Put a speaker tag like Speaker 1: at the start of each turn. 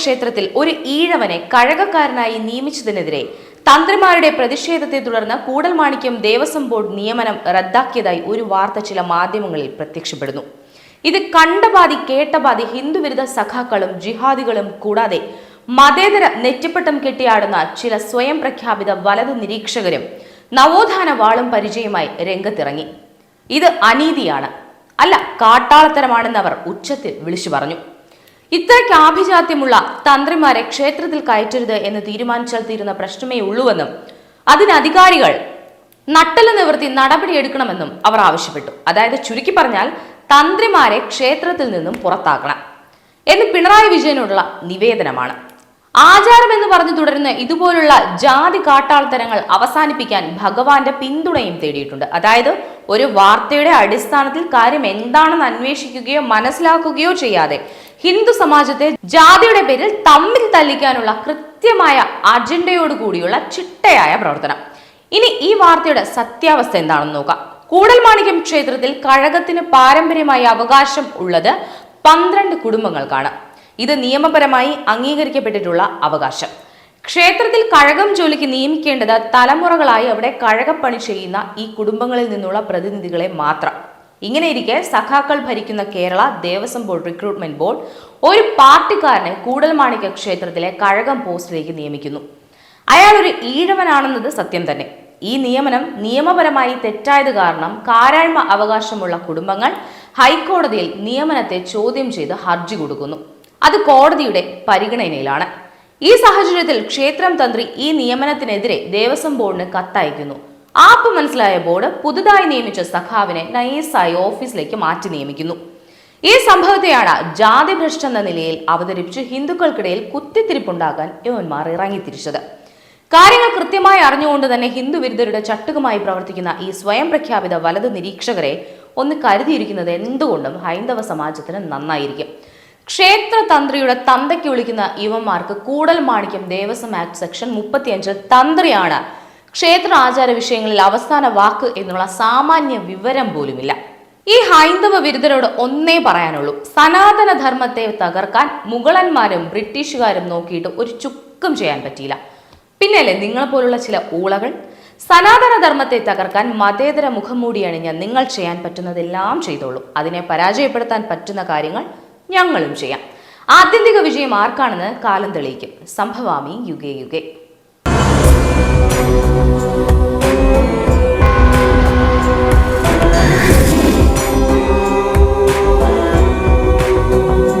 Speaker 1: ക്ഷേത്രത്തിൽ ഒരു ഈഴവനെ കഴകക്കാരനായി നിയമിച്ചതിനെതിരെ തന്ത്രിമാരുടെ പ്രതിഷേധത്തെ തുടർന്ന് കൂടൽമാണിക്യം ദേവസ്വം ബോർഡ് നിയമനം റദ്ദാക്കിയതായി ഒരു വാർത്ത ചില മാധ്യമങ്ങളിൽ പ്രത്യക്ഷപ്പെടുന്നു. ഇത് കണ്ടപാതി കേട്ടപാതി ഹിന്ദുവിരുദ്ധ സഖാക്കളും ജിഹാദികളും കൂടാതെ മതേതര നെറ്റിപ്പട്ടം കെട്ടിയാടുന്ന ചില സ്വയം പ്രഖ്യാപിത വലതു നിരീക്ഷകരും നവോത്ഥാന വാളും പരിചയമായി രംഗത്തിറങ്ങി. ഇത് അനീതിയാണ്. അല്ല കാട്ടാളത്തരമാണെന്ന് അവർ ഉച്ചത്തിൽ വിളിച്ചു പറഞ്ഞു. ഇത്രയ്ക്ക് ആഭിജാത്യമുള്ള തന്ത്രിമാരെ ക്ഷേത്രത്തിൽ കയറ്റരുത് എന്ന് തീരുമാനിച്ചാൽ തീരുന്ന പ്രശ്നമേ ഉള്ളൂവെന്നും അതിന് അധികാരികൾ നട്ടൽ നിവർത്തി നടപടിയെടുക്കണമെന്നും അവർ ആവശ്യപ്പെട്ടു. അതായത് ചുരുക്കി പറഞ്ഞാൽ തന്ത്രിമാരെ ക്ഷേത്രത്തിൽ നിന്നും പുറത്താക്കണം എന്ന് പിണറായി വിജയനോടുള്ള നിവേദനമാണ്. ആചാരം എന്ന് പറഞ്ഞു തുടരുന്ന ഇതുപോലുള്ള ജാതി കാട്ടാൾത്തരങ്ങൾ അവസാനിപ്പിക്കാൻ ഭഗവാന്റെ പിന്തുണയും തേടിയിട്ടുണ്ട്. അതായത് ഒരു വാർത്തയുടെ അടിസ്ഥാനത്തിൽ കാര്യം എന്താണെന്ന് അന്വേഷിക്കുകയോ മനസ്സിലാക്കുകയോ ചെയ്യാതെ ഹിന്ദു സമാജത്തെ ജാതിയുടെ പേരിൽ തമ്മിൽ തല്ലിക്കാനുള്ള കൃത്യമായ അജണ്ടയോട് കൂടിയുള്ള ചിട്ടയായ പ്രവർത്തനം. ഇനി ഈ വാർത്തയുടെ സത്യാവസ്ഥ എന്താണെന്ന് നോക്കാം. കൂടൽമാണിക്യം ക്ഷേത്രത്തിൽ കഴകത്തിന് പാരമ്പര്യമായി അവകാശം ഉള്ളത് പന്ത്രണ്ട് കുടുംബങ്ങൾക്കാണ്. ഇത് നിയമപരമായി അംഗീകരിക്കപ്പെട്ടിട്ടുള്ള അവകാശം. ക്ഷേത്രത്തിൽ കഴകം ജോലിക്ക് നിയമിക്കേണ്ടത് തലമുറകളായി അവിടെ കഴകപ്പണി ചെയ്യുന്ന ഈ കുടുംബങ്ങളിൽ നിന്നുള്ള പ്രതിനിധികളെ മാത്രം. ഇങ്ങനെയിരിക്കെ സഖാക്കൾ ഭരിക്കുന്ന Kerala Devaswom board recruitment board ഒരു പാർട്ടിക്കാരനെ കൂടൽമാണിക്യ ക്ഷേത്രത്തിലെ കഴകം പോസ്റ്റിലേക്ക് നിയമിക്കുന്നു. അയാൾ ഒരു ഈഴവനാണെന്നത് സത്യം തന്നെ. ഈ നിയമനം നിയമപരമായി തെറ്റായത് കാരണം കാരാഴ്മ അവകാശമുള്ള കുടുംബങ്ങൾ ഹൈക്കോടതിയിൽ നിയമനത്തെ ചോദ്യം ചെയ്ത് ഹർജി കൊടുക്കുന്നു. അത് കോടതിയുടെ പരിഗണനയിലാണ്. ഈ സാഹചര്യത്തിൽ ക്ഷേത്രം തന്ത്രി ഈ നിയമനത്തിനെതിരെ ദേവസ്വം ബോർഡിന് കത്തയക്കുന്നു. ആപ്പ് മനസ്സിലായ ബോർഡ് പുതുതായി നിയമിച്ച സഖാവിനെ നൈസായി ഓഫീസിലേക്ക് മാറ്റി നിയമിക്കുന്നു. ഈ സംഭവത്തെയാണ് ജാതി ഭ്രഷ്ട എന്ന നിലയിൽ അവതരിപ്പിച്ച് ഹിന്ദുക്കൾക്കിടയിൽ കുത്തിത്തിരിപ്പുണ്ടാകാൻ യവന്മാർ ഇറങ്ങിത്തിരിച്ചത്. കാര്യങ്ങൾ കൃത്യമായി അറിഞ്ഞുകൊണ്ട് തന്നെ ഹിന്ദു വിരുദ്ധരുടെ ചട്ടുകമായി പ്രവർത്തിക്കുന്ന ഈ സ്വയം പ്രഖ്യാപിത വലത് നിരീക്ഷകരെ ഒന്ന് കരുതിയിരിക്കുന്നത് എന്തുകൊണ്ടും ഹൈന്ദവ സമാജത്തിന് നന്നായിരിക്കും. ക്ഷേത്ര തന്ത്രിയുടെ തന്തയ്ക്ക് വിളിക്കുന്ന യുവന്മാർക്ക് കൂടൽ മാണിക്യം ദേവസ്വം ആക്ട് സെക്ഷൻ മുപ്പത്തിയഞ്ച് തന്ത്രിയാണ് ക്ഷേത്ര ആചാര വിഷയങ്ങളിൽ അവസാന വാക്ക് എന്നുള്ള സാമാന്യ വിവരം പോലുമില്ല. ഈ ഹൈന്ദവ വിരുദ്ധരോട് ഒന്നേ പറയാനുള്ളൂ. സനാതന ധർമ്മത്തെ തകർക്കാൻ മുഗളന്മാരും ബ്രിട്ടീഷുകാരും നോക്കിയിട്ട് ഒരു ചുക്കും ചെയ്യാൻ പറ്റിയില്ല. പിന്നല്ലേ നിങ്ങളെ പോലുള്ള ചില ഊളകൾ? സനാതന ധർമ്മത്തെ തകർക്കാൻ മതേതര മുഖംമൂടി അണിഞ്ഞ നിങ്ങൾ ചെയ്യാൻ പറ്റുന്നതെല്ലാം ചെയ്തോളൂ. അതിനെ പരാജയപ്പെടുത്താൻ പറ്റുന്ന കാര്യങ്ങൾ ഞങ്ങളും ചെയ്യാം. ആത്യന്തിക വിജയം ആർക്കാണെന്ന് കാലം തെളിയിക്കും. സംഭവാമി യുഗേ യുഗേ.